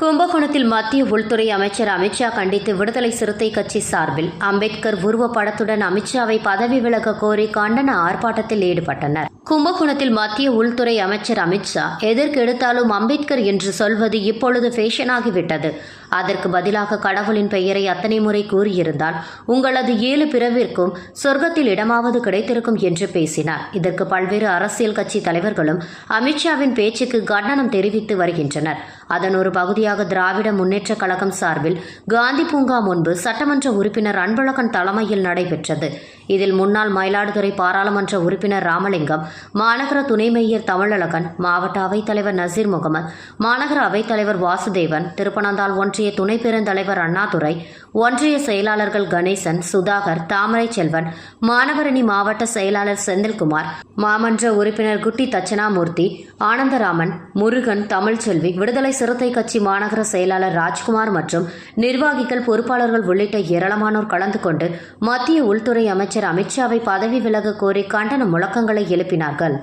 கும்பகோணத்தில் மத்திய உள்துறை அமைச்சர் அமித்ஷா கண்டித்து விடுதலை சிறுத்தை கட்சி சார்பில் அம்பேத்கர் உருவ படத்துடன் அமித்ஷாவை பதவி விலக கோரி கண்டன ஆர்ப்பாட்டத்தில் ஈடுபட்டனர். கும்பகோணத்தில் மத்திய உள்துறை அமைச்சர் அமித்ஷா எதற்கெடுத்தாலும் அம்பேத்கர் என்று சொல்வது இப்பொழுது ஃபேஷனாகிவிட்டது அதற்கு பதிலாக கடவுளின் பெயரை அத்தனை முறை கூறியிருந்தால் உங்களது ஏழு பிறவிற்கும் சொர்க்கத்தில் இடமாவது கிடைத்திருக்கும் என்று பேசினார். இதற்கு பல்வேறு அரசியல் கட்சி தலைவர்களும் அமித்ஷாவின் பேச்சுக்கு கண்டனம் தெரிவித்து வருகின்றனர். அதன் ஒரு பகுதியாக திராவிட முன்னேற்றக் கழகம் சார்பில் காந்தி பூங்கா முன்பு சட்டமன்ற உறுப்பினர் அன்பழகன் தலைமையில் நடைபெற்றது. இதில் முன்னாள் மயிலாடுதுறை பாராளுமன்ற உறுப்பினர் ராமலிங்கம் மாநகர துணை மேயர் தமிழழகன் மாவட்ட அவைத்தலைவர் நசீர் முகமது மாநகர அவைத்தலைவர் வாசுதேவன் திருப்பனந்தாள் ஒன்றிய துணை பெருந்தலைவர் அண்ணாதுரை ஒன்றிய செயலாளர்கள் கணேசன் சுதாகர் தாமரை செல்வன் மாணவரணி மாவட்ட செயலாளர் செந்தில்குமார் மாமன்ற உறுப்பினர் குட்டி தட்சணாமூர்த்தி ஆனந்தராமன் முருகன் தமிழ்ச்செல்வி விடுதலை சிறுத்தை கட்சி மாநகர செயலாளர் ராஜ்குமார் மற்றும் நிர்வாகிகள் பொறுப்பாளர்கள் உள்ளிட்ட ஏராளமானோர் கலந்து கொண்டு மத்திய உள்துறை அமைச்சர் அமித்ஷாவை பதவி விலக கோரி கண்டன முழக்கங்களை எழுப்பினார்கள்.